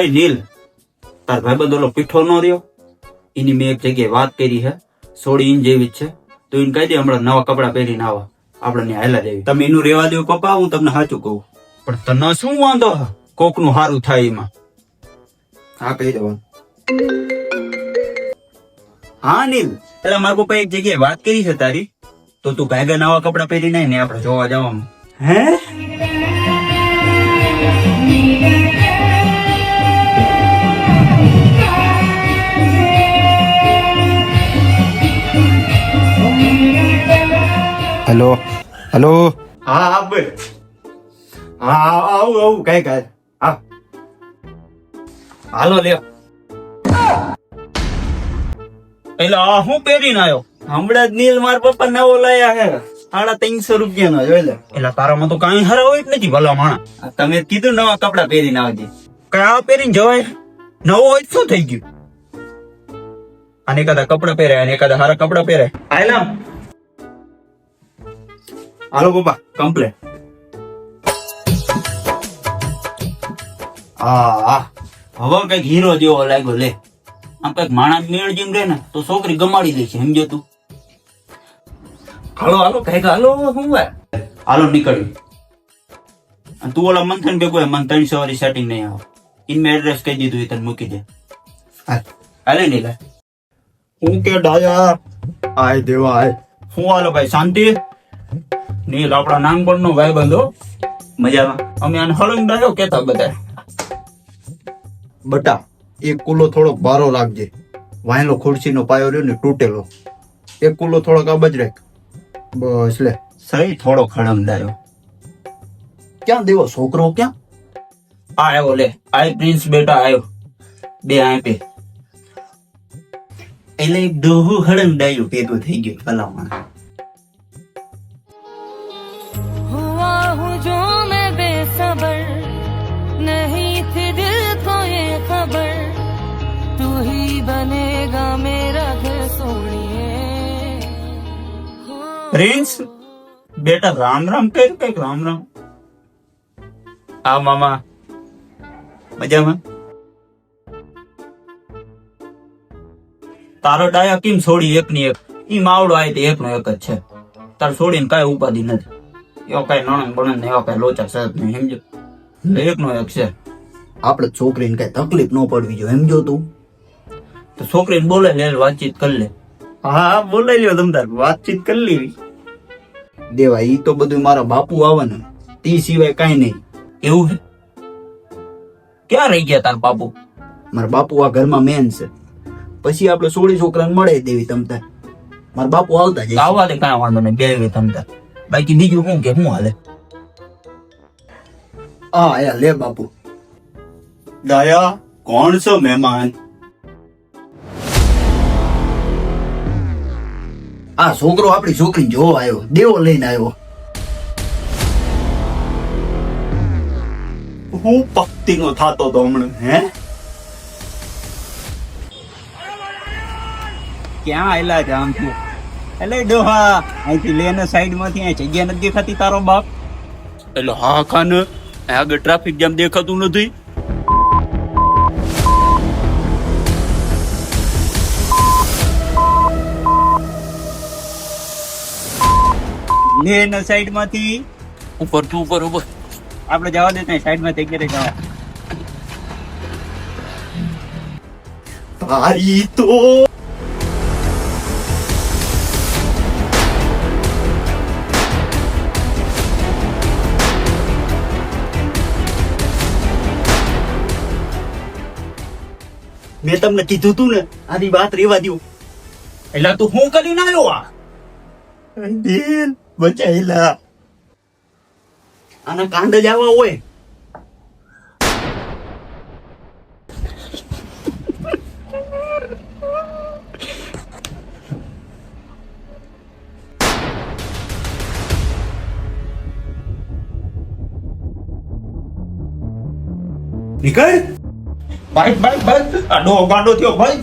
કઈ નીલ તાર ભાઈબંધ ઓલો પીઠો નો રહ્યો? એની મેં એક જગ્યાએ વાત કરી છે સોડી ઇન જેવી જ છે. તો એને કહી દે, હમણાં નવા કપડા પહેરીને આવા. આપણને હાલા દેવી તમે એનું રેવા દેવું પપ્પા, હું તમને સાચું કહું. પણ તને શું વાંધો કોકનું સારું થાય એમાં. હા, કહી દેવાનું હા, નીલ. એટલે મારા પપ્પા એક જગ્યાએ વાત કરી છે તારી. તો તું ભેગા નવા કપડા પહેરી નાય ને આપણે જોવા જવાનું. હે? હેલો હેલો હા હા બોલ. હા આવું આવું કઈ કઈ. હા. હાલો લ્યો. એટલે હું પહેરીને આવ્યો હમણાં જ નીલ માર પપ્પા નવો લાયા હે. સાડા ત્રણસો રૂપિયા નો જોઈ લે. એટલે તારામાં તો કઈ હરા હોય જ નથી ભલા માણા. તમે કીધું નવા કપડા પહેરીને આવજે. કઈ આ પહેરીને જવાય? નવો હોય તો શું થઈ ગયું? અને એકાદા કપડા પહેરે અને એકાદા સારા કપડા પહેરે આયલામ. હાલો પપ્પા કમ્પ્લેટ હા હવે કંઈક હીરો જેવો લાગ્યો લે. આમ કંઈક માણસ મેળ જેમ રે ને તો છોકરી ગમાડી દે છે સમજો તું. હાલો હાલો કંઈક હાલો શું હાલો નીકળ્યું. અને તું ઓલા મંથન ભેગો મને ત્રણસો વાળી સેટિંગ નહીં આવે. ઇન મેં એડ્રેસ કહી દીધું એ તને મૂકી દે. હાલ. નહીં લે. હું કે ડાયા? આય દેવા આય હું હાલો ભાઈ શાંતિ? નીલ આપણા નાનપણ નો ભાઈ બંધો મજામાં. અમે આને હળંગ ડાયો કેતા બધા બટા એક કુલો થોડોક બારો લાગજે વાયલો ખુરશીનો પાયો રહ્યો ને તૂટેલો. એક કુલો થોડોક આ બજ રાખ. બસ લે. સહી થોડો ખડમ ડાયો ક્યાં દેવો છોકરો ક્યાં? આવ્યો લે. આય પ્રિન્સ બેટા આવ્યો બે આ પે એટલે એક ડોહું હળંગ ડાયું ભેગું થઈ ગયું ભલામણ. जो मैं बेसबर नहीं थी दिल को ये खबर तू ही बनेगा मेरा घर सोनिए પ્રિન્સ બેટા રામ રામ કર્યું કઈક રામ રામ આ મામા મજામાં તારો ડાયા કેમ છોડી એક ની એક ઈ માવડો આય તે એકનો એક જ છે તાર છોડીને કાંઈ ઉપાધિ નથી એવો કાંઈ નણંદ બણંદ ને એવા કઈ લોચા સાહેબ નહીં સમજો? એકનો એક છે. આપણે છોકરીને કઈ તકલીફ ન પડવી જોઈએ એમ જો તું? તો છોકરીને બોલે લે વાતચીત કરી લે. હા હા બોલાઈ લ્યો તમતાર વાતચીત કરી લેવી. દેવા ઈ તો બધું મારા બાપુ આવે ને તે સિવાય કાંઈ નહીં. એવું છે? ક્યાં રહી ગયા તાર બાપુ? મારા બાપુ આ ઘરમાં મેન છે. પછી આપણે સોળી છોકરાને મળે દેવી તમતા મારા બાપુ આવતા જ આવવા દે કાંઈ વાંધો નહીં બે તમ તાર. બાકી બીજું શું કે શું હાલે હા આયા લે બાપુ દયા કોણ છો મહેમાન આ છોકરો આપણી છોકરી જોવા આવ્યો દેવો લઈને આવ્યો હું પક્તિ નો થાતો તો હમણાં હે ક્યાં આયેલા છે આમ તું એટલે ડોહા અહીંથી લેને સાઈડમાંથી અહીં જગ્યા નથી દેખાતી તારો બાપ. એટલે હા ખાન આગળ ટ્રાફિક જામ દેખાતું નથી. લેન સાઈડમાંથી ઉપર તું ઉપર ઉપર. આપણે જવા દે ત્યાં સાઈડ થઈ ગયા જવા. તારી તો મેં તમને કીધું તું ને આની વાત રેવા દો એટલે તું હું કરી ના આવ્યો આ? દિલ બચાયેલા. આના કાંડ જ આવા હોય. નીકળ ભાઈ ભાઈ ભાઈ આ ડો ગાંડો થયો ભાઈ